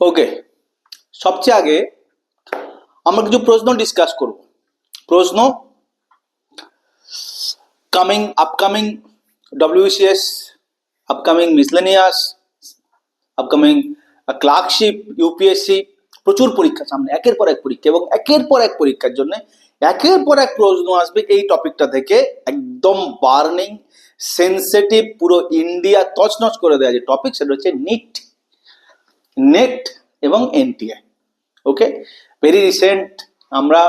ওকে সবচেয়ে আগে আমরা কিছু প্রশ্ন ডিসকাস করব। প্রশ্ন coming upcoming WCS upcoming miscellaneous upcoming clerkship UPSC প্রচুর পরীক্ষা সামনে, একের পর এক পরীক্ষা এবং একের পর এক পরীক্ষার জন্য একের পর এক প্রশ্ন আসবে এই টপিকটা থেকে, একদম বার্নিং সেন্সিটিভ পুরো ইন্ডিয়া তছনছ করে দেওয়া যে টপিক সেটা হচ্ছে নিট নেট এবং এনটিএ ওকে ভেরি রিসেন্ট আমরা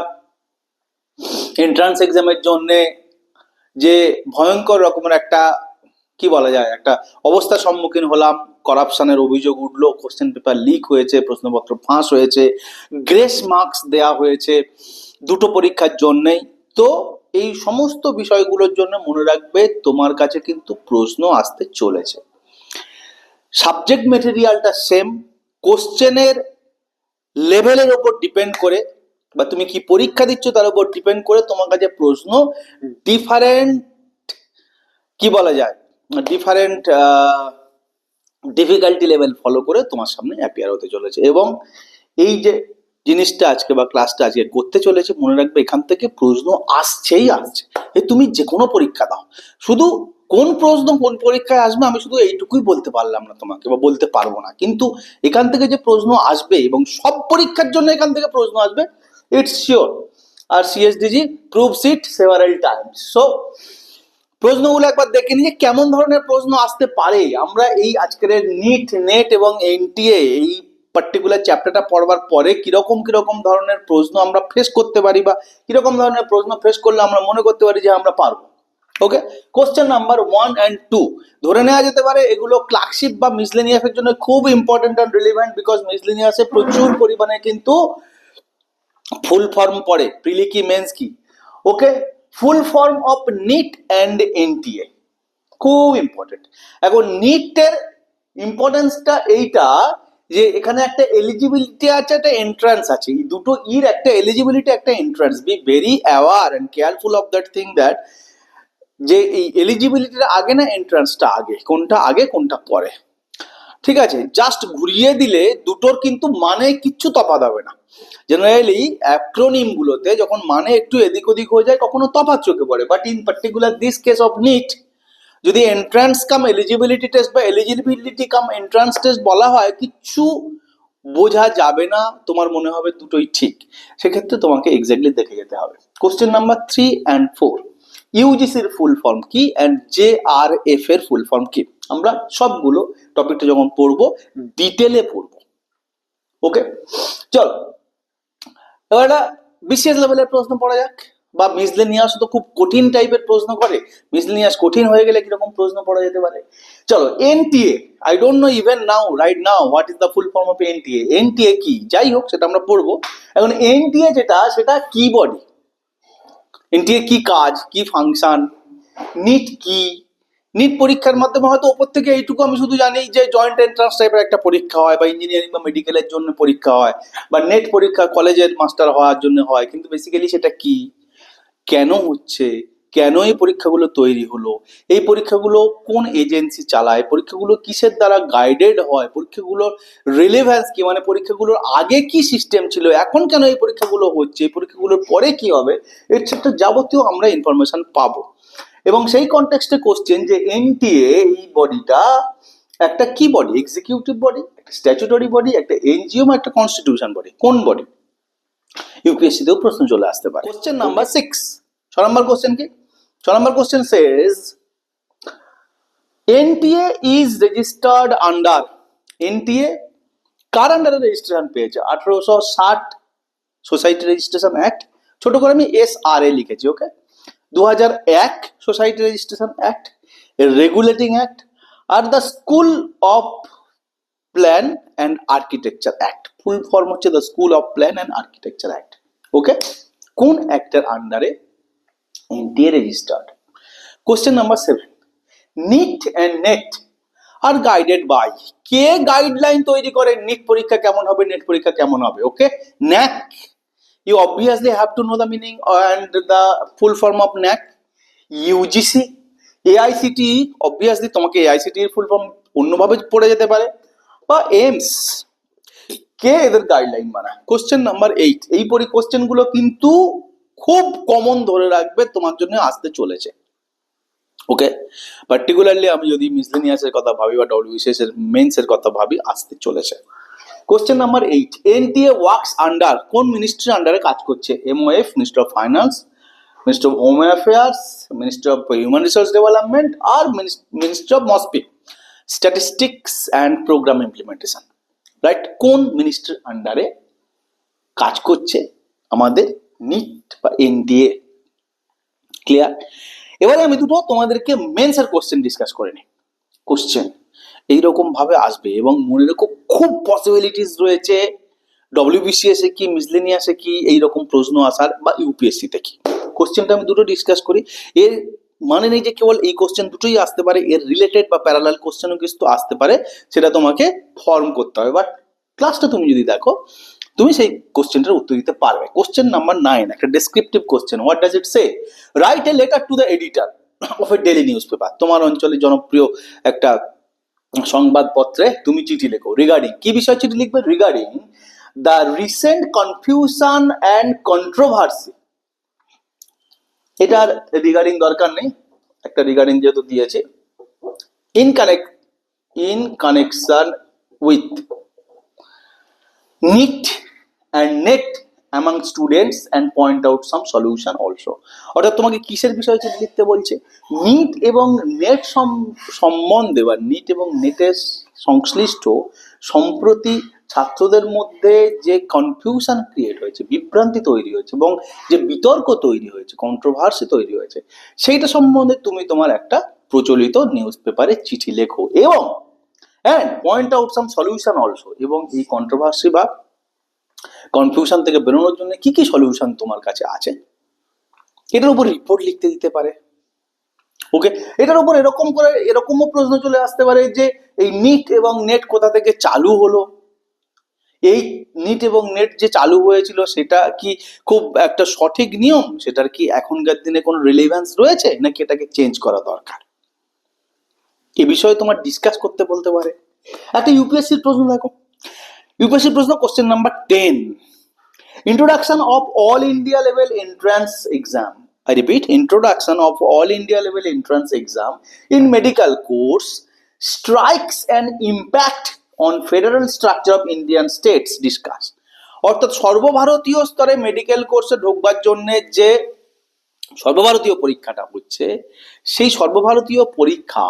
এন্ট্রান্স এক্সামের জন্যে যে ভয়ঙ্কর রকমের একটা, কি বলা যায়, একটা অবস্থার সম্মুখীন হলাম। করাপশনের অভিযোগ উঠল কোশ্চেন পেপার লিক হয়েছে, প্রশ্নপত্র ফাঁস হয়েছে গ্রেস মার্কস দেয়া হয়েছে দুটো পরীক্ষার জন্যেই। তো এই সমস্ত বিষয়গুলোর জন্য মনে রাখবে, তোমার কাছে কিন্তু প্রশ্ন আসতে চলেছে। সাবজেক্ট মেটেরিয়ালটা সেম কোশ্চেনের লেভেলের ওপর ডিপেন্ড করে বা তুমি কি পরীক্ষা দিচ্ছ তার উপর ডিপেন্ড করে তোমার কাছে প্রশ্ন ডিফারেন্ট কি বলা যায়? ডিফারেন্ট ডিফিকাল্টি লেভেল ফলো করে তোমার সামনে অ্যাপিয়ার হতে চলেছে। এবং এই যে জিনিসটা আজকে বা ক্লাসটা আজকে করতে চলেছে, মনে রাখবে এখান থেকে প্রশ্ন আসছেই আসছে। তুমি যে কোনো পরীক্ষা দাও। শুধু কোন প্রশ্ন কোন পরীক্ষায় আসবে আমি শুধু এইটুকুই বলতে পারলাম না তোমাকে বা বলতে পারব না। কিন্তু এখান থেকে যে প্রশ্ন আসবে এবং সব পরীক্ষার জন্য এখান থেকে প্রশ্ন আসবে it's sure R CSDG proves it several times so প্রশ্নগুলো একবার দেখে নিয়ে কেমন ধরনের প্রশ্ন আসতে পারে? আমরা এই আজকের নিট নেট এবং এনটিএ এই পার্টিকুলার চ্যাপ্টারটা পড়বার পরে কীরকম কীরকম ধরনের প্রশ্ন আমরা ফেস করতে পারি বা কীরকম ধরনের প্রশ্ন ফেস করলে আমরা মনে করতে পারি যে আমরা পারব। Okay question number one and two ধরে নেওয়া যেতে পারে এগুলো ক্লার্কশিপ বা মিসলেনিয়াসের জন্য খুব ইম্পর্টেন্ট অ্যান্ড রিলিভেন্ট বিকজ মিসলেনিয়াসে প্রচুর পরিমাণে কিন্তু ফুল ফর্ম পড়ে। প্রিলি কি মেন্স কি? Okay full form of NEET and NTA খুব ইম্পর্টেন্ট এখন নিটের ইম্পর্টেন্সটা এইটা যে এখানে একটা এলিজিবিলিটি আছে, একটা এন্ট্রান্স আছে। এই দুটো ইর একটা এলিজিবিলিটি একটা entrance be very aware and careful of that thing that যে এই এলিজিবিলিটির আগে না এন্ট্রান্সটা আগে, কোনটা আগে, কোনটা পরে। ঠিক আছে? জাস্ট ঘুরিয়ে দিলে দুটোর কিন্তু মানে কিচ্ছু তফাৎ হবে না। জেনারেলি অ্যাক্রোনিম গুলোতে যখন মানে একটু এদিক ওদিক হয়ে যায়, কখনো তফাৎ চোখে পড়ে। But in particular this case of NEET যদি এন্ট্রান্স কাম এলিজিবিলিটি টেস্ট বা এলিজিবিলিটি কাম এন্ট্রান্স টেস্ট বলা হয়, কিচ্ছু বোঝা যাবে না। তোমার মনে হবে দুটোই ঠিক। সেক্ষেত্রে তোমাকে এক্স্যাক্টলি দেখে যেতে হবে। Question number three and four ইউজিসির full form কি অ্যান্ড জে আর এফ এর ফুল ফর্ম কি? আমরা সবগুলো টপিকটা যখন পড়ব ডিটেলে পড়ব। ওকে চলো। এবার একটা বিশেষ লেভেলের প্রশ্ন পড়া যাক। বা মিসলে মিসলেনিয়াস তো খুব কঠিন টাইপের প্রশ্ন করে। মিসলে মিসলেনিয়াস কঠিন হয়ে গেলে কীরকম প্রশ্ন পড়া যেতে পারে? চলো NTA I don't know even now right now what is the full form of NTA NTA কি? যাই হোক সেটা আমরা পড়ব। এখন এনটিএ যেটা সেটা কি বডি এনটিএ কি কাজ, কি ফাংশন নিট কি? নিট পরীক্ষার মাধ্যমে হয়তো ওপর থেকে এইটুকু আমি শুধু জানি যে জয়েন্ট এন্ট্রান্স টাইপের একটা পরীক্ষা হয় বা ইঞ্জিনিয়ারিং বা মেডিকেলের জন্য পরীক্ষা হয় বা নেট পরীক্ষা কলেজের মাস্টার হওয়ার জন্য হয়। কিন্তু বেসিক্যালি সেটা কি? কেন হচ্ছে? কেন এই পরীক্ষাগুলো তৈরি হলো? এই পরীক্ষাগুলো কোন এজেন্সি চালায়? পরীক্ষাগুলো কিসের দ্বারা গাইডেড হয়? পরীক্ষাগুলোর রিলেভেন্স কি? মানে পরীক্ষাগুলোর আগে কি সিস্টেম ছিল? এখন কেন এই পরীক্ষাগুলো হচ্ছে? এই পরীক্ষাগুলোর পরে কি হবে? এর এটসেট্রা যাবতীয় আমরা ইনফরমেশন পাবো। এবং সেই কনটেক্সটে কোশ্চেন যে এনটিএ এই বডিটা একটা কি বডি এক্সিকিউটিভ বডি একটা স্ট্যাচুটরি বডি একটা এনজিও একটা কনস্টিটিউশন বডি কোন বডি ইউপিএসসি তেও প্রশ্ন চলে আসতে পারে। কোশ্চেন নাম্বার সিক্স ছ নম্বর কোশ্চেন কি? ছ নম্বর question says NTA is registered under NTA কার আন্ডারে রেজিস্ট্রেশন পেয়েছে? আঠারোশো ষাট সোসাইটি রেজিস্ট্রেশন অ্যাক্ট ছোট করে আমি এস আর এ লিখেছি ওকে দু হাজার এক society registration act regulating act R the school of plan and architecture act full form হচ্ছে the school of plan and architecture act okay কোন অ্যাক্টের আন্ডারে NTA registered question number seven NEET and NET আর guided by কে guideline তৈরি করে NEET পরীক্ষা কেমন হবে নেট পরীক্ষা কেমন হবে okay knack you obviously have to know the meaning and the full form of NAC UGC AICTE obviously তোমাকে এর ফুল ফর্ম অন্যভাবে পড়ে যেতে পারে। বা এমস কে এদের গাইডলাইন বানায় কোশ্চেন নাম্বার এইট এই পরি কোশ্চেনগুলো কিন্তু খুব কমন ধরে রাখবে তোমার জন্য আসতে চলেছে। ওকে পার্টিকুলারলি আমি যদি মিসলেনিয়াসের কথা ভাবি বা মেন্স এর কথা ভাবি, আসতে চলেছে। Question number eight NTA works under কোন মিনিস্ট্রির আন্ডারে কাজ করছে? MOF minister of finance minister of home affairs minister of human resource development R minister of MOSPI statistics and programme implementation right কোন মিনিস্ট্রির আন্ডারে কাজ করছে আমাদের নিট বা এনডিএ ক্লিয়ার এবারে আমি দুটো তোমাদেরকে মেন্সের কোশ্চেন ডিসকাস করে নিই। কোশ্চেন এইরকম ভাবে আসবে এবং মনে রেখো খুব পসিবিলিটিস রয়েছে। ডব্লিউবিসিএস কি মিসলেনিয়াসে কি, এইরকম প্রশ্ন আসার বা ইউপিএসসি তে কি। কোশ্চেনটা আমি দুটো ডিসকাস করি। এর মানে নেই যে কেবল এই কোশ্চেন দুটোই আসতে পারে, এর রিলেটেড বা প্যারালাল কোশ্চেনও কিছু আসতে পারে, সেটা তোমাকে ফর্ম করতে হবে। বাট ক্লাসটা তুমি যদি দেখো তুমি সেই কোশ্চেনটার উত্তর দিতে পারবে। কোশ্চেন নাম্বার নাইন একটা descriptive question what does it say write a letter to the editor of a daily newspaper তোমার অঞ্চলে জনপ্রিয় একটা সংবাদপত্রে তুমি চিঠি লেখো। রিগার্ডিং কি বিষয় চিঠি লিখবে? Regarding the recent confusion and controversy এটার রিগার্ডিং দরকার নেই। একটা রিগার্ডিং যেহেতু দিয়েছে। In connect in connection with NEET and NET among students and point out some solution also অর্থাৎ তোমাকে কিসের বিষয়ে চিঠি লিখতে বলছে? নিট এবং নেট সম্বন্ধে বা নিট এবং নেটের সংশ্লিষ্ট সম্প্রতি ছাত্রদের মধ্যে যে কনফিউশন ক্রিয়েট হয়েছে, বিভ্রান্তি তৈরি হয়েছে এবং যে বিতর্ক তৈরি হয়েছে কন্ট্রোভার্সি তৈরি হয়েছে, সেইটা সম্বন্ধে তুমি তোমার একটা প্রচলিত নিউজ পেপারে চিঠি লেখো এবং and point out some solution also এবং এই কন্ট্রোভার্সি বা কনফিউশন থেকে বেরোনোর জন্য কি কি সলিউশন তোমার কাছে আছে? এটার উপর রিপোর্ট লিখতে দিতে পারে। ওকে এটার উপর এরকম করে, এরকমও প্রশ্ন চলে আসতে পারে যে, এই নিট এবং নেট কোথা থেকে চালু হলো? এই নিট এবং নেট যে চালু হয়েছিল, সেটা কি খুব একটা সঠিক নিয়ম? সেটার কি এখনকার দিনে কোনো রিলেভেন্স রয়েছে? নাকি এটাকে চেঞ্জ করা দরকার? এ বিষয়ে তোমার ডিসকাস করতে বলতে পারে। একটা ইউপিএসসির প্রশ্ন দেখো। ইউপিএসসি প্রশ্ন question number ten introduction of all india level entrance exam i repeat introduction of all india level entrance exam in medical course strikes an impact on federal structure of indian states discussed অর্থাৎ সর্বভারতীয় স্তরে medical কোর্সে ঢোকবার জন্য যে সর্বভারতীয় পরীক্ষাটা হচ্ছে সেই সর্বভারতীয় পরীক্ষা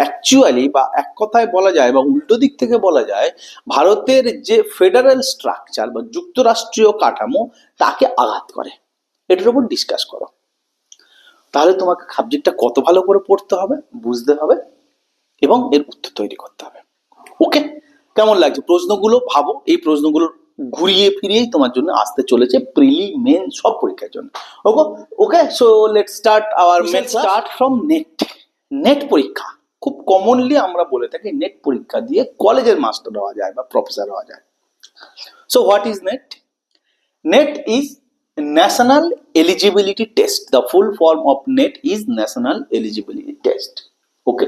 অ্যাকচুয়ালি বা এক কথায় বলা যায় বা উল্টো দিক থেকে বলা যায় ভারতের যে ফেডারেল স্ট্রাকচার বা যুক্তরাষ্ট্রীয় কাঠামো তাকে আঘাত করে। এটার উপর ডিসকাস করো। তাহলে তোমাকে সাবজেক্টটা কত ভালো করে পড়তে হবে বুঝতে হবে এবং এর উত্তর তৈরি করতে হবে। ওকে কেমন লাগছে? প্রশ্নগুলো ভাবো। এই প্রশ্নগুলো ঘুরিয়ে ফিরিয়েই তোমার জন্য আসতে চলেছে প্রিলি মেন সব পরীক্ষার জন্য। Okay okay so let start our main start from NET NET পরীক্ষা। খুব কমনলি আমরা বলে থাকি নেট পরীক্ষা দিয়ে কলেজের মাস্টার হওয়া যায় বা প্রফেসর হওয়া যায়। So what is NET NET is national eligibility test the full form of NET is national eligibility test okay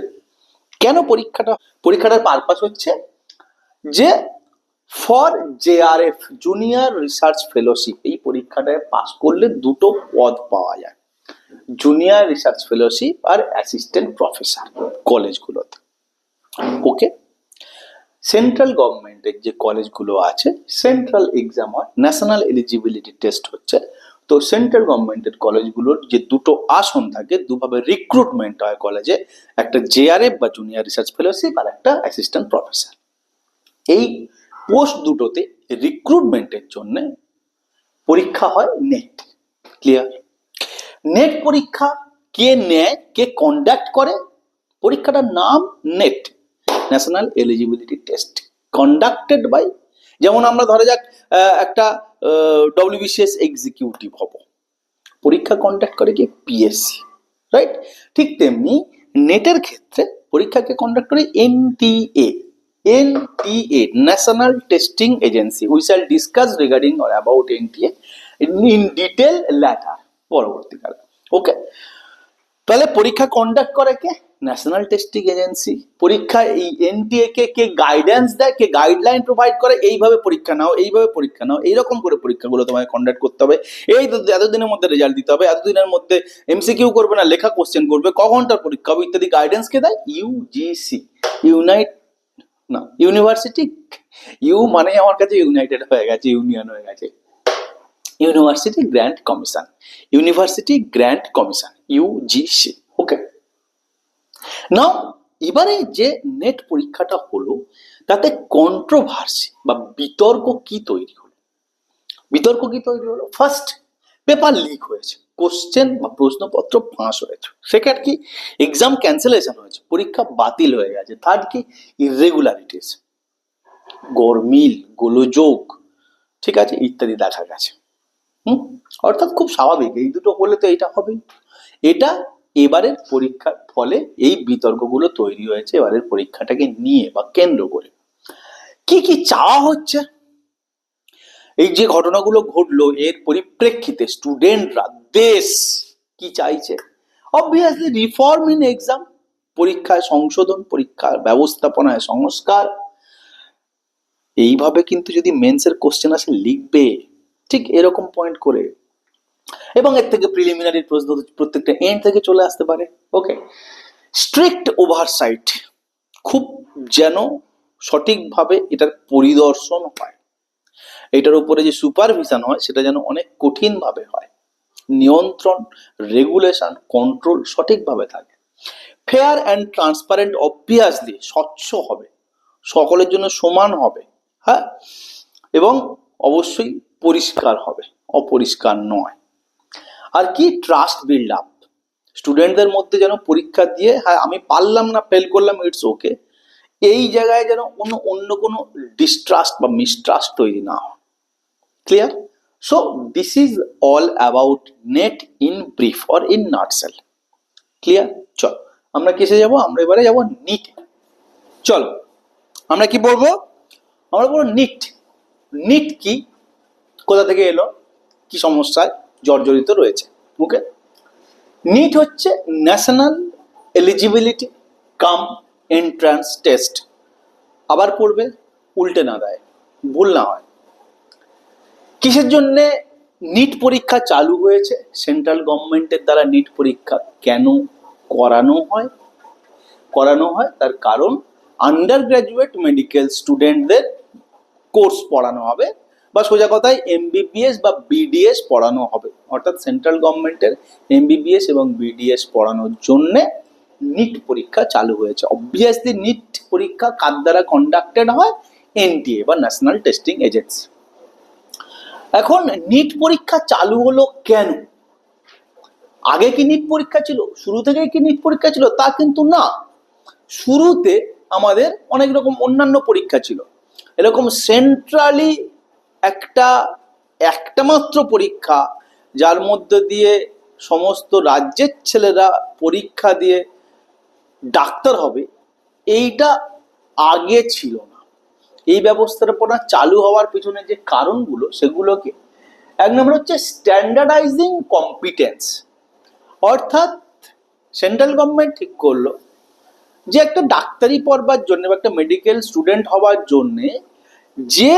কেন পরীক্ষাটা পরীক্ষাটার পারপাস হচ্ছে যে for JRF junior research fellowship এই পরীক্ষাটায় পাস করলে দুটো পদ পাওয়া যায়। জুনিয়র রিসার্চ ফেলোশিপ আর অ্যাসিস্ট্যান্ট প্রফেসর কলেজগুলোতে ওকে সেন্ট্রাল গভর্নমেন্টের যে কলেজগুলো আছে সেন্ট্রাল এক্সাম হয় ন্যাশনাল এলিজিবিলিটি টেস্ট হচ্ছে। তো সেন্ট্রাল গভর্নমেন্টের কলেজগুলোর যে দুটো আসন থাকে, দুভাবে রিক্রুটমেন্ট হয় কলেজে একটা জেআরএফ বা জুনিয়র রিসার্চ ফেলোশিপ আর একটা অ্যাসিস্ট্যান্ট প্রফেসর এই পোস্ট দুটোতে রিক্রুটমেন্টের জন্য পরীক্ষা হয় নেট ক্লিয়ার নেট পরীক্ষা, কে নেয়, কে কন্ডাক্ট করে, পরীক্ষাটার নাম NET national eligibility test conducted by যেমন আমরা ধরা যাক একটা ডব্লিউবিসিএস এক্সিকিউটিভ হব। পরীক্ষা কন্ডাক্ট করে কি? পিএসসি রাইট ঠিক তেমনি নেটের ক্ষেত্রে পরীক্ষাকে কন্ডাক্ট করে NTA NTA national testing agency we shall discuss regarding or about NTA in detail later পরবর্তীকালে। ওকে তাহলে পরীক্ষা কন্ডাক্ট করে কে? ন্যাশনাল টেস্টিং এজেন্সি পরীক্ষায় এই এনটিএ কে কে গাইডেন্স দেয়, কে গাইডলাইন প্রোভাইড করে, এইভাবে পরীক্ষা নাও, এইভাবে পরীক্ষা নাও, এইরকম করে পরীক্ষাগুলো তোমায় কন্ডাক্ট করতে হবে। এই এতদিনের মধ্যে রেজাল্ট দিতে হবে, এতদিনের মধ্যে এমসিকিউ করবে না, লেখা কোশ্চেন করবে ক ঘণ্টার পরীক্ষা হবে ইত্যাদি গাইডেন্স কে দেয়? ইউজিসি ইউনাইট না ইউনিভার্সিটি ইউ মানে আমার কাছে ইউনাইটেড হয়ে গেছে ইউনিয়ন হয়ে গেছে। University grand commission university grand commission UGC okay now এবারে যে নেট পরীক্ষাটা হলো, তাতে কন্ট্রোভার্সি বা বিতর্ক কি তৈরি হলো? বিতর্ক কি তৈরি হলো? ফার্স্ট পেপার লিক হয়েছে কোশ্চেন বা প্রশ্নপত্র ফাঁস হয়েছে। সেকেন্ড কি এক্সাম ক্যান্সেলেশন হয়েছে, পরীক্ষা বাতিল হয়ে গেছে। থার্ড কি ইরেগুলারিটিস গরমিল, গোলযোগ, ঠিক আছে, ইত্যাদি দেখা গেছে। হুম? অর্থাৎ খুব স্বাভাবিক, এই দুটো হলে তো এটা হবে এটা এবারের পরীক্ষার ফলে এই বিতর্কগুলো তৈরি হয়েছে এবারের পরীক্ষাটাকে নিয়ে বা কেন্দ্র করে। কি কি চাওয়া হচ্ছে? এই যে ঘটনাগুলো ঘটলো, এর পরিপ্রেক্ষিতে স্টুডেন্টরা দেশ কি চাইছে? অবভিয়াসলি রিফর্ম ইন এক্সাম পরীক্ষায় সংশোধন, পরীক্ষার ব্যবস্থাপনায় সংস্কার। এইভাবে কিন্তু যদি মেন্সের কোশ্চেন আসে, লিখবে। ঠিক এরকম পয়েন্ট করে। এবং এর থেকে প্রিলিমিনারি প্রশ্ন প্রত্যেকটা এন্ড থেকে চলে আসতে পারে। ওকে স্ট্রিক্ট ওভারসাইট খুব যেন সঠিকভাবে এটার পরিদর্শন হয়। এটার উপরে যে সুপারভিশন হয়, সেটা যেন অনেক কঠিনভাবে হয়। নিয়ন্ত্রণ রেগুলেশন কন্ট্রোল সঠিকভাবে থাকে। ফেয়ার অ্যান্ড ট্রান্সপারেন্ট অবভিয়াসলি স্বচ্ছ হবে। সকলের জন্য সমান হবে। হ্যাঁ? এবং অবশ্যই পরিষ্কার হবে, অপরিষ্কার নয়। আর কি ট্রাস্ট বিল্ড আপ স্টুডেন্টদের মধ্যে যেন পরীক্ষা দিয়ে হ্যাঁ আমি পারলাম না ফেল করলাম ইটস ওকে এই জায়গায় যেন অন্য অন্য কোনো ডিস্ট্রাস্ট বা মিসট্রাস্ট তৈরি না হয়। Clear so this is all about NET in brief or in nutshell clear চল, আমরা কিসে যাব? আমরা এবারে যাব নিট চলো, আমরা কি বলব? আমরা বলব নিট নিট কি? কোথা থেকে এলো? কি সমস্যায় জর্জরিত রয়েছে? ওকে নিট হচ্ছে national eligibility cum entrance test আবার পড়বে, উল্টে না দেয়, ভুল না হয়। কিসের জন্য নিট পরীক্ষা চালু হয়েছে? সেন্ট্রাল গভর্নমেন্টের দ্বারা নিট পরীক্ষা কেন করানো হয়? করানো হয় তার কারণ আন্ডার গ্র্যাজুয়েট মেডিকেল স্টুডেন্টদের কোর্স পড়ানো হবে। বা সোজা কথায় এমবিবিএস বা বিডিএস পড়ানো হবে। অর্থাৎ সেন্ট্রাল গভর্নমেন্টের এমবিবিএস এবং বিডিএস পড়ানোর জন্য নিট পরীক্ষা চালু হয়েছে। অবভিয়াসলি নিট পরীক্ষা কার দ্বারা কন্ডাক্টেড হয়? এনটিএ বা ন্যাশনাল টেস্টিং এজেন্সি এখন নিট পরীক্ষা চালু হলো কেন? আগে কি নিট পরীক্ষা ছিল? শুরু থেকে কি নিট পরীক্ষা ছিল? তা কিন্তু না। শুরুতে আমাদের অনেক রকম অন্যান্য পরীক্ষা ছিল। এরকম সেন্ট্রালি একটা একটা মাত্র পরীক্ষা, যার মধ্যে দিয়ে সমস্ত রাজ্যের ছেলেরা পরীক্ষা দিয়ে ডাক্তার হবে, এইটা আগে ছিল না। এই ব্যবস্থাপনা চালু হওয়ার পিছনে যে কারণগুলো, সেগুলোকে এক নম্বর হচ্ছে স্ট্যান্ডার্ডাইজিং কম্পিটেন্স অর্থাৎ সেন্ট্রাল গভর্নমেন্ট ঠিক করল যে একটা ডাক্তারি পড়বার জন্য বা একটা মেডিকেল স্টুডেন্ট হওয়ার জন্যে যে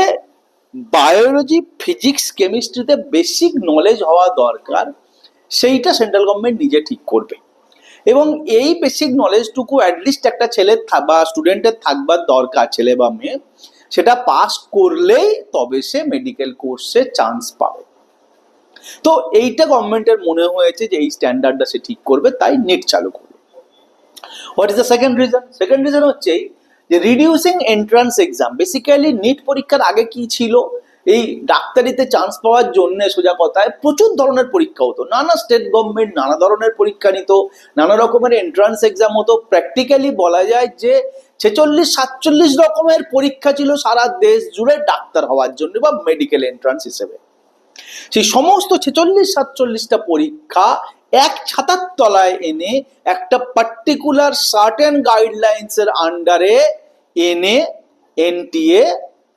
বায়োলজি ফিজিক্স কেমিস্ট্রিতে বেসিক নলেজ হওয়া দরকার, সেইটা সেন্ট্রাল গভর্নমেন্ট নিজে ঠিক করবে। এবং এই বেসিক নলেজটুকু অ্যাটলিস্ট একটা ছেলের থা- বা স্টুডেন্টের থাকবার দরকার, ছেলে বা মেয়ে। সেটা পাস করলেই তবে সে মেডিকেল কোর্সে চান্স পাবে। তো এইটা গভর্নমেন্টের মনে হয়েছে যে এই স্ট্যান্ডার্ডটা সে ঠিক করবে, তাই নেট চালু করবে। What is the second reason second reason হচ্ছে যে reducing entrance exam basically NEET পরীক্ষার আগে কি ছিল? এই ডাক্তারিতে চান্স পাওয়ার জন্য সোজা কথায় প্রচুর ধরনের পরীক্ষা হতো। নানা স্টেট গভর্নমেন্ট নানা ধরনের পরীক্ষা নিত, নানা রকমের এন্ট্রান্স এক্সাম হতো। প্র্যাকটিক্যালি বলা যায় যে ছেচল্লিশ, সাতচল্লিশ রকমের পরীক্ষা ছিল সারা দেশ জুড়ে ডাক্তার হওয়ার জন্য বা মেডিকেল এন্ট্রান্স হিসেবে। সেই সমস্ত ছেচল্লিশ, সাতচল্লিশটা পরীক্ষা এক ছাতার তলায় এনে একটা পার্টিকুলার সার্টেন গাইডলাইন্স এর আন্ডারে এনে এনটিএ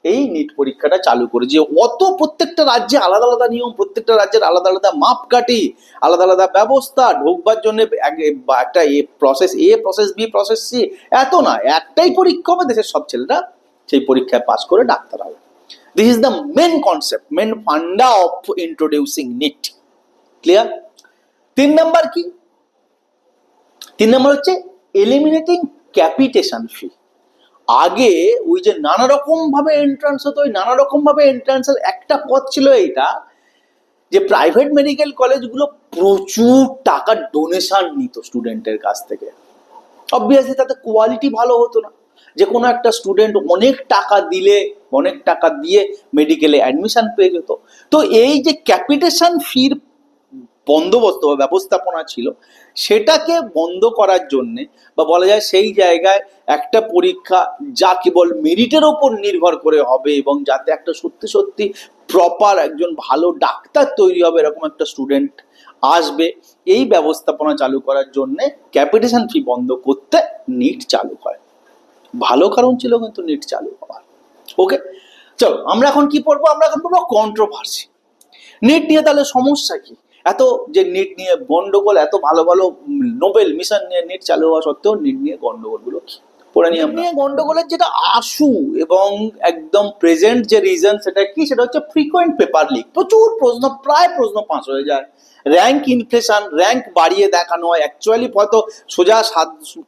এই নিট পরীক্ষাটা চালু করে যে অত প্রত্যেকটা রাজ্যে আলাদা আলাদা নিয়ম, প্রত্যেকটা রাজ্যের আলাদা আলাদা মাপকাঠি, আলাদা আলাদা ব্যবস্থা, ঢোকবার জন্য একটা A process A process B process C এত না, একটাই পরীক্ষা হবে, দেশের সব ছেলেরা সেই পরীক্ষায় পাস করে ডাক্তার হবে। This is the main concept main funda of introducing NEET clear তিন নাম্বার কি? তিন নম্বর হচ্ছে এলিমিনেটিং ক্যাপিটেশন ফি আগে ওই যে নানা রকম ভাবে এন্ট্রান্স হতো, ওই নানা রকম ভাবে এন্ট্রান্সের একটা পথ ছিল এইটা যে প্রাইভেট মেডিকেল কলেজগুলো প্রচুর টাকা ডোনেশন নিত স্টুডেন্টের কাছ থেকে। অবভিয়াসলি তাতে কোয়ালিটি ভালো হতো না। যে কোনো একটা স্টুডেন্ট অনেক টাকা দিলে, অনেক টাকা দিয়ে মেডিকেলে অ্যাডমিশন পেয়ে যেত। তো এই যে ক্যাপিটেশন ফির বন্দোবস্ত বা ব্যবস্থাপনা ছিল, সেটাকে বন্ধ করার জন্যে বা বলা যায় সেই জায়গায় একটা পরীক্ষা যা কেবল মেরিটের ওপর নির্ভর করে হবে এবং যাতে একটা সত্যি সত্যি প্রপার একজন ভালো ডাক্তার তৈরি হবে এরকম একটা স্টুডেন্ট আসবে, এই ব্যবস্থাপনা চালু করার জন্যে ক্যাপিটেশন ফি বন্ধ করতে নিট চালু হয়। ভালো কারণ ছিল কিন্তু নিট চালু হওয়ার। ওকে চলো, আমরা এখন কি পড়ব? আমরা এখন পড়ব কন্ট্রোভার্সি নিট নিয়ে তাহলে সমস্যা কি? এত যে নিট নিয়ে গন্ডগোল এত ভালো ভালো নোবেল মিশন নিয়ে নিট চালু হওয়া সত্ত্বেও নিট নিয়ে গন্ডগোলগুলো কি পড়ে নিয়ে নিয়ে গন্ডগোলের যেটা আশু এবং একদম প্রেজেন্ট যে রিজন সেটা কি সেটা হচ্ছে ফ্রিকোয়েন্ট পেপার লিক প্রচুর প্রশ্ন প্রায় প্রশ্ন পাস হয়ে যায়। র্যাঙ্ক ইনফ্লেশন র্যাঙ্ক বাড়িয়ে দেখানো হয়। অ্যাকচুয়ালি হয়তো সোজা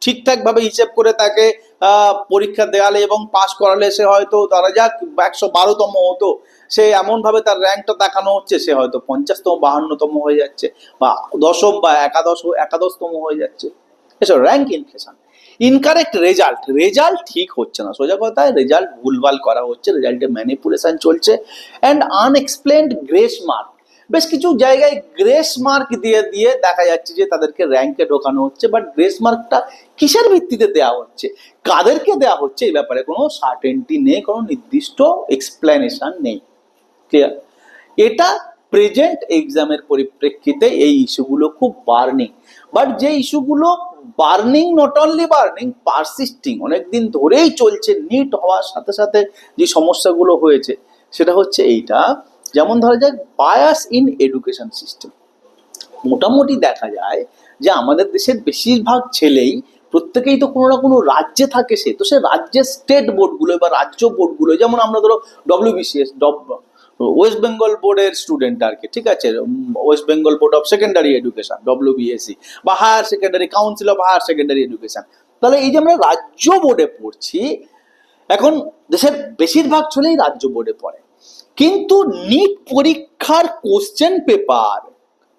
ঠিকঠাকভাবে হিসেব করে তাকে আহ, পরীক্ষা দেওয়ালে এবং পাশ করালে সে হয়তো ধরা যাক একশো বারোতম হতো। সে এমনভাবে তার র্যাঙ্কটা দেখানো হচ্ছে, সে হয়তো পঞ্চাশতম, বাহান্নতম হয়ে যাচ্ছে বা দশম বা একাদশ, একাদশতম হয়ে যাচ্ছে। এসব rank inflation incorrect result result ঠিক হচ্ছে না। সোজা কথায় রেজাল্ট ভুলভাল করা হচ্ছে রেজাল্টে ম্যানিপুলেশন চলছে অ্যান্ড আনএক্সপ্লেন্ড গ্রেস মার্ক বেশ কিছু জায়গায় গ্রেস মার্ক দিয়ে দিয়ে দেখা যাচ্ছে যে তাদেরকে র্যাঙ্কে ঢোকানো হচ্ছে বাট গ্রেস মার্কটা কিসের ভিত্তিতে দেওয়া হচ্ছে? কাদেরকে দেওয়া হচ্ছে এই ব্যাপারে কোনো সার্টেনটি নেই, কোনো নির্দিষ্ট এক্সপ্লেনেশন নেই। ক্লিয়ার এটা প্রেজেন্ট এক্সামের পরিপ্রেক্ষিতে এই ইস্যুগুলো খুব বার্নিং বাট যে ইস্যুগুলো burning not only burning persisting অনেকদিন ধরেই চলছে নিট হওয়ার সাথে সাথে যে সমস্যাগুলো হয়েছে, সেটা হচ্ছে এইটা। যেমন ধরা যাক বায়াস ইন এডুকেশন সিস্টেম মোটামুটি দেখা যায় যে আমাদের দেশের বেশিরভাগ ছেলেই, প্রত্যেকেই তো কোনো না কোনো রাজ্যে থাকে সে। তো সে রাজ্যের স্টেট বোর্ডগুলো বা রাজ্য বোর্ডগুলো যেমন আমরা ধরো ডব্লিউবিসিএস ওয়েস্ট বেঙ্গল বোর্ডের স্টুডেন্ট আর কি, ঠিক আছে? West Bengal board of secondary education WBSC বা higher secondary council of higher secondary education তাহলে এই যে আমরা রাজ্য বোর্ডে পড়ছি, এখন দেশের বেশিরভাগ ছেলেই রাজ্য বোর্ডে পড়ে। কিন্তু নিট পরীক্ষার কোশ্চেন পেপার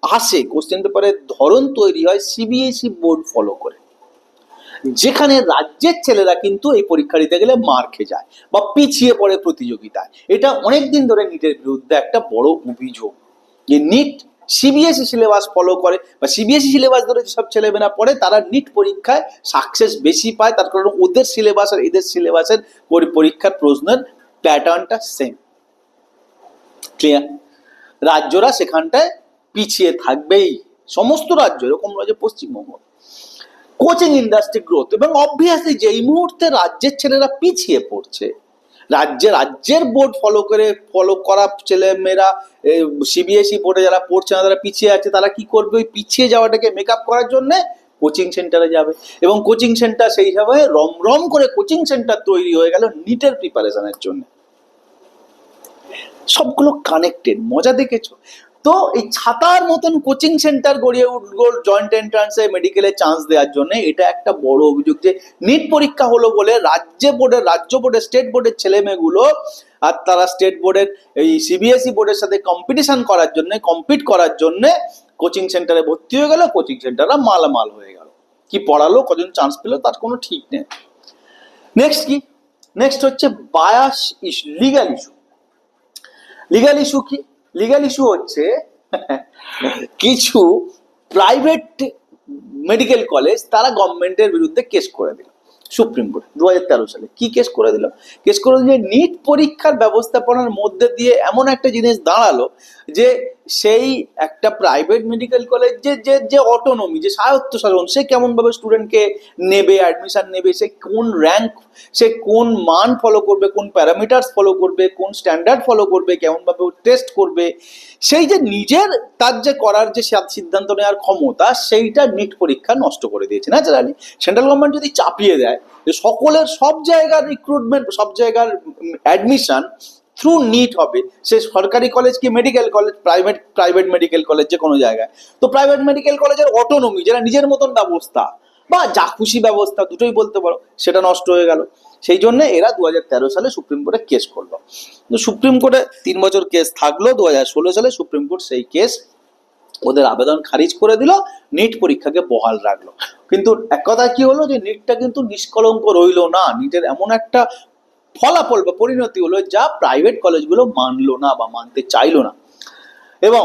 আসে। কোশ্চেন পেপারের ধরন তৈরি হয় সিবিএসই বোর্ড ফলো করে। যেখানে রাজ্যের ছেলেরা কিন্তু এই পরীক্ষা দিতে গেলে মার খেয়ে যায় বা পিছিয়ে পড়ে প্রতিযোগিতায়। এটা অনেক দিন ধরে নিটের বিরুদ্ধে একটা বড় অভিযোগ। যে নিট সিবিএসই সিলেবাস ফলো করে বা সিবিএসই সিলেবাস ধরে যেসব ছেলেমেয়েরা পড়ে, তারা নিট পরীক্ষায় সাকসেস বেশি পায়। তার কারণ ওদের সিলেবাস আর এদের সিলেবাসের পরীক্ষার প্রশ্নের প্যাটার্নটা সেম ক্লিয়ার রাজ্যরা সেখানটায় পিছিয়ে থাকবেই। সমস্ত রাজ্য, এরকম যে পশ্চিমবঙ্গ। কোচিং ইন্ডাস্ট্রি গ্রোথ এবং অবভিয়াসলি যেই মুহূর্তে রাজ্যের ছেলেরা পিছিয়ে পড়ছে, রাজ্যে রাজ্যের বোর্ড ফলো করে ফলো করা ছেলে মেয়েরা সিবিএসই বোর্ডে যারা পড়ছে না তারা পিছিয়ে আছে, তারা কি করবে? ওই পিছিয়ে যাওয়াটাকে মেক আপ করার জন্যে কোচিং সেন্টারে যাবে। এবং কোচিং সেন্টার সেই হিসাবে রমরম করে কোচিং সেন্টার তৈরি হয়ে গেল নিটের প্রিপারেশনের জন্য। সবগুলো কানেক্টেড মজা দেখেছ? তো এই ছাতার মতন কোচিং সেন্টার গড়িয়ে উঠল জয়েন্ট এন্ট্রান্সে মেডিকেলে চান্স দেওয়ার জন্য। এটা একটা বড় অভিযোগ যে নিট পরীক্ষা হলো বলে রাজ্য বোর্ডের রাজ্য বোর্ডের স্টেট বোর্ডের ছেলে মেয়েগুলো আর তারা স্টেট বোর্ডের এই সিবিএসই বোর্ডের সাথে কম্পিটিশন করার জন্য কম্পিট করার জন্য কোচিং সেন্টারে ভর্তি হয়ে গেল। কোচিং সেন্টাররা মালামাল হয়ে গেল। কি পড়ালো, কজন চান্স পেল তার কোনো ঠিক নেই। নেক্সট কি? নেক্সট হচ্ছে bias issue legal issue legal issue কি? লিগাল ইস্যু হচ্ছে, কিছু প্রাইভেট মেডিকেল কলেজ তারা গভর্নমেন্টের বিরুদ্ধে কেস করে দিল সুপ্রিম কোর্টে দু হাজার তেরো সালে। কি কেস করে দিল? কেস করে দিল নিট পরীক্ষার ব্যবস্থাপনার মধ্যে দিয়ে এমন একটা জিনিস দাঁড়াল যে সেই একটা প্রাইভেট মেডিকেল কলেজ যে যে যে অটোনমি যে স্বায়ত্ত স্বায়ত্তশাসন সে কেমনভাবে স্টুডেন্টকে নেবে অ্যাডমিশন নেবে, সে কোন র্যাঙ্ক সে কোন মান ফলো করবে, কোন প্যারামিটার্স ফলো করবে, কোন স্ট্যান্ডার্ড ফলো করবে, কেমনভাবে টেস্ট করবে, সেই যে নিজের, তার যে করার যে সিদ্ধান্ত নেওয়ার ক্ষমতা, সেইটা নিট পরীক্ষা নষ্ট করে দিয়েছে। ন্যাচারালি সেন্ট্রাল গভর্নমেন্ট যদি চাপিয়ে দেয়, যে সকলের, সব জায়গার রিক্রুটমেন্ট সব জায়গার অ্যাডমিশন থ্রু নিট হবে সে সরকারি কলেজ কি medical college private private medical college যে কোনো জায়গায়। তো প্রাইভেট মেডিকেল কলেজের অটোনমি যেটা নিজের মতন ব্যবস্থা বা যা খুশি ব্যবস্থা দুটোই বলতে পারো, সেটা নষ্ট হয়ে গেল। সেই জন্য এরা দু হাজার তেরো সালে সুপ্রিম কোর্টে কেস করল। সুপ্রিম কোর্টে তিন বছর কেস থাকল দু হাজার ষোলো সালে সুপ্রিম কোর্ট সেই কেস ওদের আবেদন খারিজ করে দিল নিট পরীক্ষাকে বহাল রাখল। কিন্তু এক কথা কি হলো যে নিটটা কিন্তু নিষ্কলঙ্ক রইল না। নিটের এমন একটা ফলাফল বা পরিণতি হলো যা প্রাইভেট কলেজগুলো মানলো না বা মানতে চাইলো না। এবং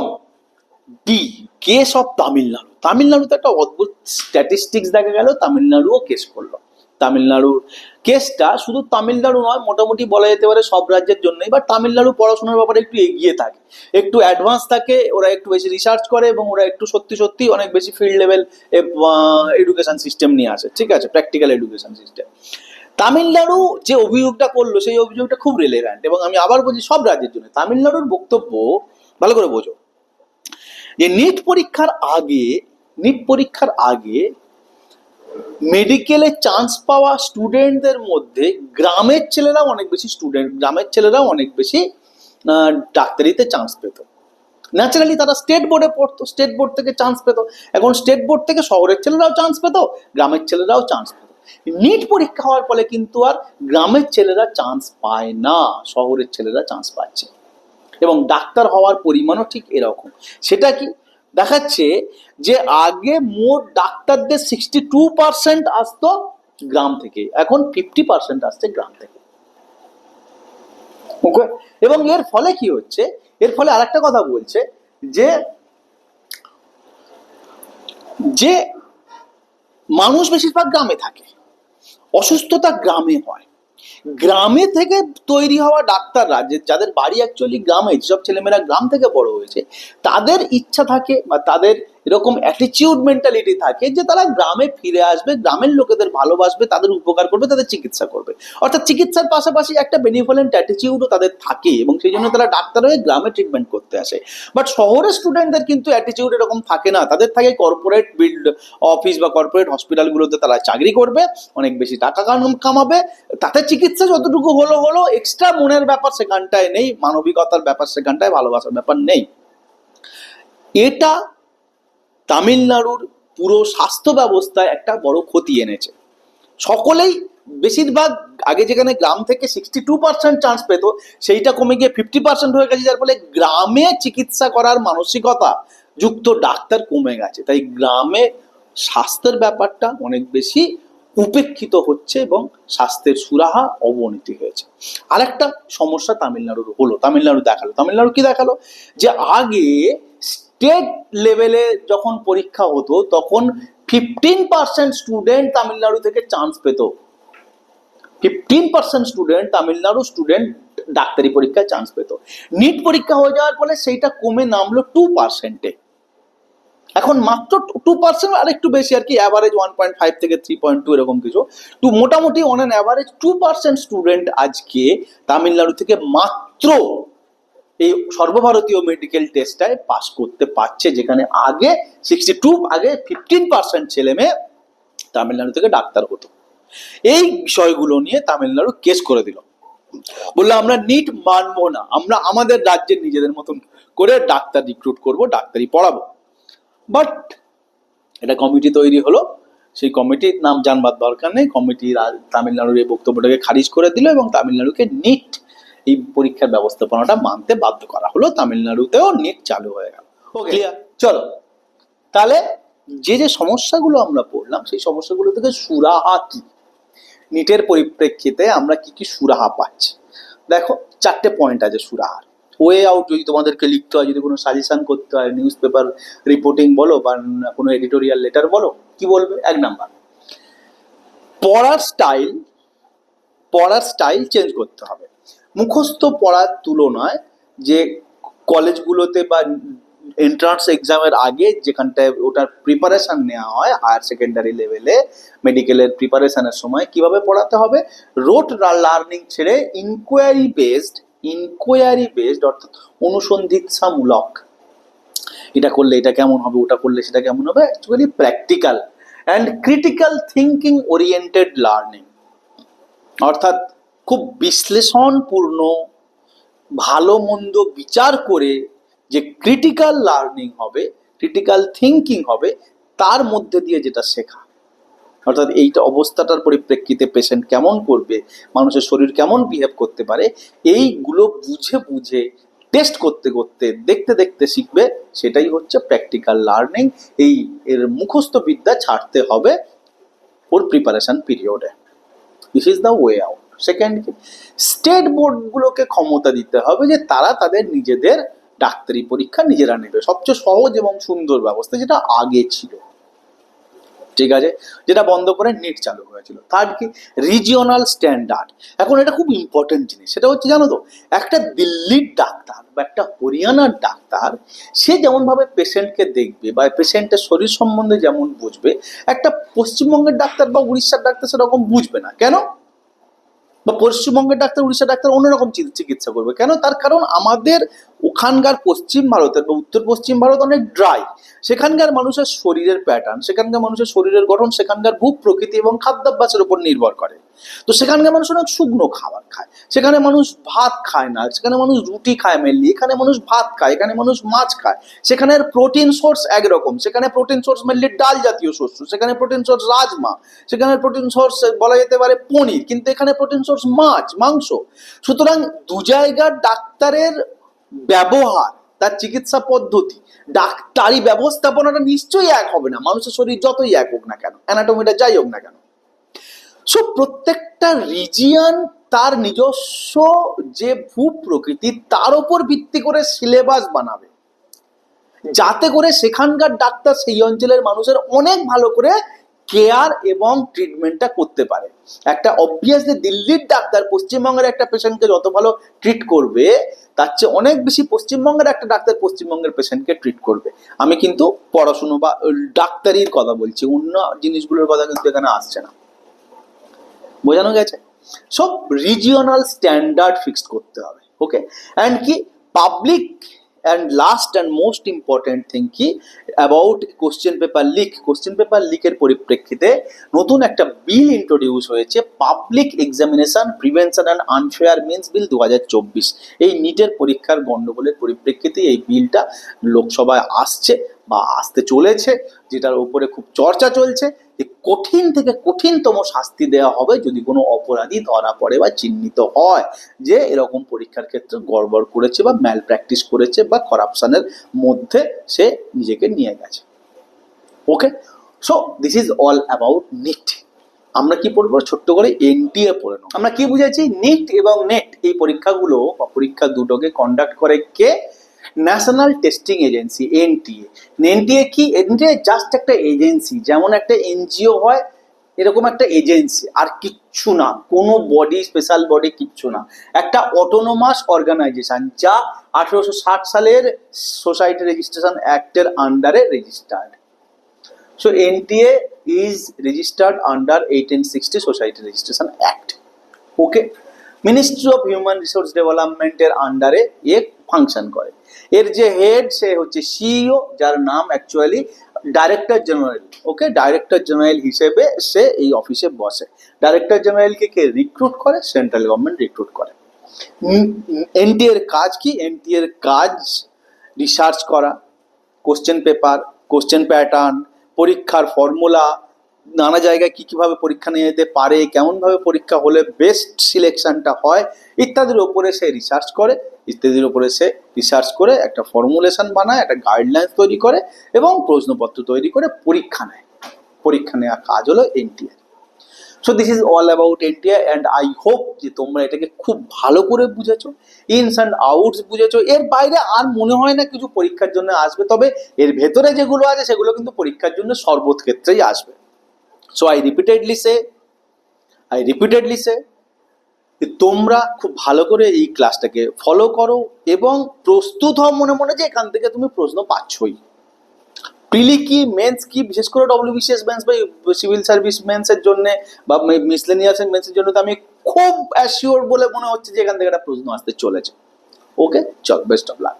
বি কেস অফ তামিলনাড়ু। তামিলনাড়ুতে একটা অদ্ভুত স্ট্যাটিস্টিক্স দেখা গেল, তামিলনাড়ুও কেস করল। তামিলনাড়ুর কেসটা শুধু তামিলনাড়ু নয়, মোটামুটি বলা যেতে পারে সব রাজ্যের জন্যই বা তামিলনাড়ু পড়াশোনার ব্যাপারে একটু এগিয়ে থাকে। একটু অ্যাডভান্স থাকে, ওরা একটু বেশি রিসার্চ করে এবং ওরা একটু সত্যি সত্যি অনেক বেশি ফিল্ড লেভেল এডুকেশন সিস্টেম নিয়ে আসে। ঠিক আছে প্র্যাকটিক্যাল এডুকেশন সিস্টেম তামিলনাড়ু যে অভিযোগটা করল, সেই অভিযোগটা খুব রিলেভেন্ট এবং আমি আবার বলছি, সব রাজ্যের জন্য। তামিলনাড়ুর বক্তব্য ভালো করে বোঝো। যে নিট পরীক্ষার আগে নিট পরীক্ষার আগে মেডিকেলে চান্স পাওয়া স্টুডেন্টদের মধ্যে গ্রামের ছেলেরাও অনেক বেশি স্টুডেন্ট গ্রামের ছেলেরাও অনেক বেশি ডাক্তারিতে চান্স পেত। ন্যাচারালি তারা স্টেট বোর্ডে পড়তো স্টেট বোর্ড থেকে চান্স পেত। এখন স্টেট বোর্ড থেকে শহরের ছেলেরাও চান্স পেত, গ্রামের ছেলেরাও চান্স পেত। নিট পরীক্ষা হওয়ার ফলে কিন্তু আর গ্রামের ছেলেরা চান্স পায় না, শহরের ছেলেরা চান্স পাচ্ছে। এবং ডাক্তার হওয়ার পরিমাণও ঠিক এরকম। সেটা কি? দেখাচ্ছে যে আগে মোট ডাক্তারদের সিক্সটি টু পার্সেন্ট আসতো গ্রাম থেকে, এখন ফিফটি পার্সেন্ট আসছে গ্রাম থেকে। ওকে এবং এর ফলে কি হচ্ছে? এর ফলে আরেকটা কথা বলছে যে যে মানুষ বেশিরভাগ গ্রামে থাকে। অসুস্থতা গ্রামে হয়। গ্রামে থেকে তৈরি হওয়া ডাক্তাররা যে যাদের বাড়ি অ্যাকচুয়ালি গ্রামে যেসব ছেলেমেয়েরা গ্রাম থেকে বড় হয়েছে, তাদের ইচ্ছা থাকে বা তাদের এরকম অ্যাটিচিউড মেন্টালিটি থাকে যে তারা গ্রামে ফিরে আসবে, গ্রামের লোকেদের ভালোবাসবে, তাদের উপকার করবে, তাদের চিকিৎসা করবে। অর্থাৎ চিকিৎসার পাশাপাশি একটা বেনিভোলেন্ট অ্যাটিচিউডও তাদের থাকে এবং সেই জন্য তারা ডাক্তার হয়ে গ্রামে ট্রিটমেন্ট করতে আসে। বাট শহরের স্টুডেন্টদের কিন্তু অ্যাটিচিউড এরকম থাকে না। তাদের থাকে কর্পোরেট বিল্ড অফিস বা কর্পোরেট হসপিটালগুলোতে তারা চাকরি করবে, অনেক বেশি টাকা কাম- কামাবে। তাতে চিকিৎসা যতটুকু হলো হলো এক্সট্রা মনের ব্যাপার সেখানটায় নেই, মানবিকতার ব্যাপার সেখানটায়, ভালোবাসার ব্যাপার নেই। এটা তামিলনাড়ুর পুরো স্বাস্থ্য ব্যবস্থায় একটা বড় ক্ষতি এনেছে। সকলেই বেশিরভাগ আগে যেখানে গ্রাম থেকে সিক্সটি টু পার্সেন্ট চান্স পেত, সেইটা কমে গিয়ে ফিফটি পার্সেন্ট হয়ে গেছে, যার ফলে গ্রামে চিকিৎসা করার মানসিকতা যুক্ত ডাক্তার কমে গেছে। তাই গ্রামে স্বাস্থ্যের ব্যাপারটা অনেক বেশি উপেক্ষিত হচ্ছে এবং স্বাস্থ্যের সুরাহা অবনতি হয়েছে। আরেকটা সমস্যা তামিলনাড়ুর হলো, তামিলনাড়ু দেখাল। তামিলনাড়ু কি দেখাল? যে আগে স্টেট লেভেলে যখন পরীক্ষা হতো, তখন ফিফটিন পার্সেন্ট স্টুডেন্ট তামিলনাড়ু থেকে চান্স পেত। Fifteen percent student Tamil Nadu student ডাক্তারি পরীক্ষায় চান্স পেত। নিট পরীক্ষা হয়ে যাওয়ার ফলে সেইটা কমে নামলো টু পার্সেন্টে এখন মাত্র টু পার্সেন্ট আর একটু বেশি আর কি অ্যাভারেজ ওয়ান পয়েন্ট ফাইভ থেকে থ্রি পয়েন্ট টু এরকম কিছু। টু মোটামুটি on an average two percent student আজকে তামিলনাড়ু থেকে মাত্র এই সর্বভারতীয় মেডিকেল টেস্টটায় পাস করতে পারছে, যেখানে আগে সিক্সটি টু আগে ফিফটিন পার্সেন্ট ছেলে মেয়ে তামিলনাড়ু থেকে ডাক্তার হতো। এই বিষয়গুলো নিয়ে তামিলনাড়ু কেস করে দিল। বলল, আমরা নিট মানবো না, আমরা আমাদের রাজ্যের নিজেদের মতন করে ডাক্তার রিক্রুট করব, ডাক্তারি পড়াবো। বাট এটা কমিটি তৈরি হলো। সেই কমিটির নাম জানবার দরকার নেই। কমিটি তামিলনাড়ুর এই বক্তব্যটাকে খারিজ করে দিল এবং তামিলনাড়ুকে নিট এই পরীক্ষার ব্যবস্থাপনাটা মানতে বাধ্য করা হলো তামিলনাড়ুতেও নেট চালু হয়ে গেল। ক্লিয়ার চলো। তাহলে যে যে সমস্যাগুলো আমরা পড়লাম সেই সমস্যাগুলো থেকে সুরাহা কি? নিটের পরিপ্রেক্ষিতে আমরা কি কি সুরাহা পাচ্ছি? দেখো চারটে পয়েন্ট আছে সুরাহার। ওয়ে আউট যদি তোমাদেরকে লিখতে হয় যদি কোনো সাজেশন করতে হয় নিউজ পেপার রিপোর্টিং বলো বা কোনো এডিটোরিয়াল লেটার বলো কি বলবে? এক নাম্বার পড়ার স্টাইল পড়ার স্টাইল চেঞ্জ করতে হবে। মুখস্থ পড়ার তুলনায় যে কলেজগুলোতে বা এন্ট্রান্স এক্সামের আগে যেখানটায় ওটার প্রিপারেশান নেওয়া হয় হায়ার সেকেন্ডারি লেভেলে মেডিকেলের প্রিপারেশানের সময় কীভাবে পড়াতে হবে? রোড লার্নিং ছেড়ে ইনকোয়ারি বেসড ইনকোয়ারি বেসড অর্থাৎ অনুসন্ধিৎসামূলক। এটা করলে এটা কেমন হবে, ওটা করলে সেটা কেমন হবে? Actually practical and critical thinking oriented learning অর্থাৎ খুব বিশ্লেষণপূর্ণ, ভালো মন্দ বিচার করে যে ক্রিটিক্যাল লার্নিং হবে ক্রিটিক্যাল থিঙ্কিং হবে, তার মধ্যে দিয়ে যেটা শেখা। অর্থাৎ এইটা অবস্থাটার পরিপ্রেক্ষিতে পেশেন্ট কেমন করবে, মানুষের শরীর কেমন বিহেভ করতে পারে, এইগুলো বুঝে বুঝে টেস্ট করতে করতে, দেখতে দেখতে শিখবে, সেটাই হচ্ছে প্র্যাকটিক্যাল লার্নিং এই এর মুখস্থ বিদ্যা ছাড়তে হবে ওর প্রিপারেশন পিরিয়ডে this is the way out second কি? স্টেট বোর্ডগুলোকে ক্ষমতা দিতে হবে যে তারা তাদের নিজেদের ডাক্তারি পরীক্ষা নিজেরা নেবে। সবচেয়ে সহজ এবং সুন্দর ব্যবস্থা যেটা আগে ছিল। ঠিক আছে? যেটা বন্ধ করে নেট চালু হয়েছিল। থার্ড কি? রিজিওনাল স্ট্যান্ডার্ড এখন এটা খুব ইম্পর্টেন্ট জিনিস। সেটা হচ্ছে জানো তো, একটা দিল্লির ডাক্তার বা একটা হরিয়ানার ডাক্তার, সে যেমনভাবে পেশেন্টকে দেখবে বা পেশেন্টের শরীর সম্বন্ধে যেমন বুঝবে, একটা পশ্চিমবঙ্গের ডাক্তার বা উড়িষ্যার ডাক্তার সেরকম বুঝবে না। কেন? বা পশ্চিমবঙ্গের ডাক্তার উড়িষ্যা ডাক্তার অন্যরকম চিকিৎসা করবে। কেন? তার কারণ আমাদের ওখানকার পশ্চিম ভারতের বা উত্তর পশ্চিম ভারত অনেক ড্রাই সেখানকার মানুষের শরীরের প্যাটার্ন সেখানকার মানুষের শরীরের গঠন, সেখানকার ভূ প্রকৃতি এবং খাদ্যাভ্যাসের উপর নির্ভর করে। তো সেখানকার মানুষ অনেক শুকনো খাবার খায়। সেখানে মানুষ ভাত খায় না, সেখানে মানুষ রুটি খায় মেনলি এখানে মানুষ ভাত খায়, এখানে মানুষ মাছ খায়। সেখানের প্রোটিন সোর্স একরকম, সেখানে প্রোটিন সোর্স মেনলি ডাল জাতীয় শস্য, সেখানে প্রোটিন সোর্স রাজমা, সেখানে প্রোটিন সোর্স বলা যেতে পারে পনির, কিন্তু এখানে প্রোটিন সোর্স মাছ, মাংস। সুতরাং দু জায়গার ডাক্তারের ব্যবহার, তার চিকিৎসা পদ্ধতি, ডাক্তারি ব্যবস্থাপনাটা নিশ্চয়ই এক হবে না। মানুষের শরীর যতই এক হোক না কেন অ্যানাটমিটা যাই হোক না কেন। সো প্রত্যেকটা রিজিয়ন তার নিজস্ব যে ভূ প্রকৃতি তার উপর ভিত্তি করে সিলেবাস বানাবে। যাতে করে সেখানকার ডাক্তার সেই অঞ্চলের মানুষের অনেক ভালো করে কেয়ার এবং ট্রিটমেন্টটা করতে পারে। একটা অবভিয়াসলি দিল্লির ডাক্তার পশ্চিমবঙ্গের একটা পেশেন্টকে যত ভালো ট্রিট করবে তার চেয়ে অনেক বেশি পশ্চিমবঙ্গের একটা ডাক্তার পশ্চিমবঙ্গের পেশেন্টকে ট্রিট করবে। আমি কিন্তু পড়াশুনো বা ডাক্তারির কথা বলছি, অন্য জিনিসগুলোর কথা কিন্তু এখানে আসছে না। বোঝানো গেছে? সব রিজিওনাল স্ট্যান্ডার্ড ফিক্সড করতে হবে ওকে অ্যান্ড কি? Public and last and most important thing কি? About question paper leak question paper লিকের পরিপ্রেক্ষিতে নতুন একটা বিল ইন্ট্রোডিউস হয়েছে public examination prevention and unfair means bill দু হাজার চব্বিশ। এই নিটের পরীক্ষার গণ্ডগোলের পরিপ্রেক্ষিতে এই বিলটা লোকসভায় আসছে বা আসতে চলেছে, যেটার উপরে খুব চর্চা চলছে। যে কঠিন থেকে কঠিনতম শাস্তি দেওয়া হবে যদি কোনো অপরাধী ধরা পড়ে বা চিহ্নিত হয় যে এরকম পরীক্ষার ক্ষেত্রে গড়বড় করেছে বা ম্যাল প্র্যাকটিস করেছে বা করাপশনের মধ্যে সে নিজেকে নিয়ে গেছে। Okay so this is all about NEET আমরা কি পড়ব? ছোট্ট করে এনটিএ পড়ে আমরা কি বুঝেছি? নিট এবং নেট এই পরীক্ষাগুলো বা পরীক্ষা দুটোকে কন্ডাক্ট করে কে? National testing agency NTA NTA কি? এনটিএ জাস্ট একটা এজেন্সি যেমন একটা এনজিও হয়, এরকম একটা এজেন্সি আর কিচ্ছু না, কোনো বডি স্পেশাল বডি কিচ্ছু না। একটা অটোনোমাস অর্গানাইজেশন যা আঠেরোশো ষাট সালের সোসাইটি রেজিস্ট্রেশন অ্যাক্টের আন্ডারে registered So NTA is registered under 1860 Society Registration Act. Okay ministry of human resource ডেভেলপমেন্টের আন্ডারে এ ফাংশন করে। এর যে হেড সে হচ্ছে সিইও যার নাম actually director general okay director general হিসেবে সে এই অফিসে বসে। ডাইরেক্টর জেনারেলকে কে রিক্রুট করে? সেন্ট্রাল গভর্নমেন্ট রিক্রুট করে। এনটি এর কাজ কি? এনটি এর কাজ রিসার্চ করা কোশ্চেন পেপার কোশ্চেন প্যাটার্ন পরীক্ষার ফর্মুলা নানা জায়গায় কি কীভাবে পরীক্ষা নিয়ে যেতে পারে, কেমনভাবে পরীক্ষা হলে বেস্ট সিলেকশনটা হয়, ইত্যাদির ওপরে সে রিসার্চ করে, ইত্যাদির ওপরে সে রিসার্চ করে, একটা ফর্মুলেশন বানায়, একটা গাইডলাইন্স তৈরি করে এবং প্রশ্নপত্র তৈরি করে পরীক্ষা নেয়। পরীক্ষা নেওয়ার কাজ হলো NTR so this is all about India and I hope যে তোমরা এটাকে খুব ভালো করে বুঝেছ ইনস অ্যান্ড আউটস বুঝেছ। এর বাইরে আর মনে হয় না কিছু পরীক্ষার জন্য আসবে, তবে এর ভেতরে যেগুলো আছে সেগুলো কিন্তু পরীক্ষার জন্য সর্বত ক্ষেত্রেই আসবে। So I repeatedly say I repeatedly say তোমরা খুব ভালো করে এই ক্লাসটাকে ফলো করো এবং প্রস্তুত হও মনে মনে যে এখান থেকে তুমি প্রশ্ন পাচ্ছই। প্রিলি কি মেন্স কি, বিশেষ করে ডব্লিউবিসিএস মেন্স বা সিভিল সার্ভিস মেন্সের জন্য বা মিসলেনিয়াস মেন্সের জন্য তো আমি খুব অ্যাসিওর বলে মনে হচ্ছে যে এখান থেকে একটা প্রশ্ন আসতে চলেছে। ওকে চল বেস্ট অফ লাক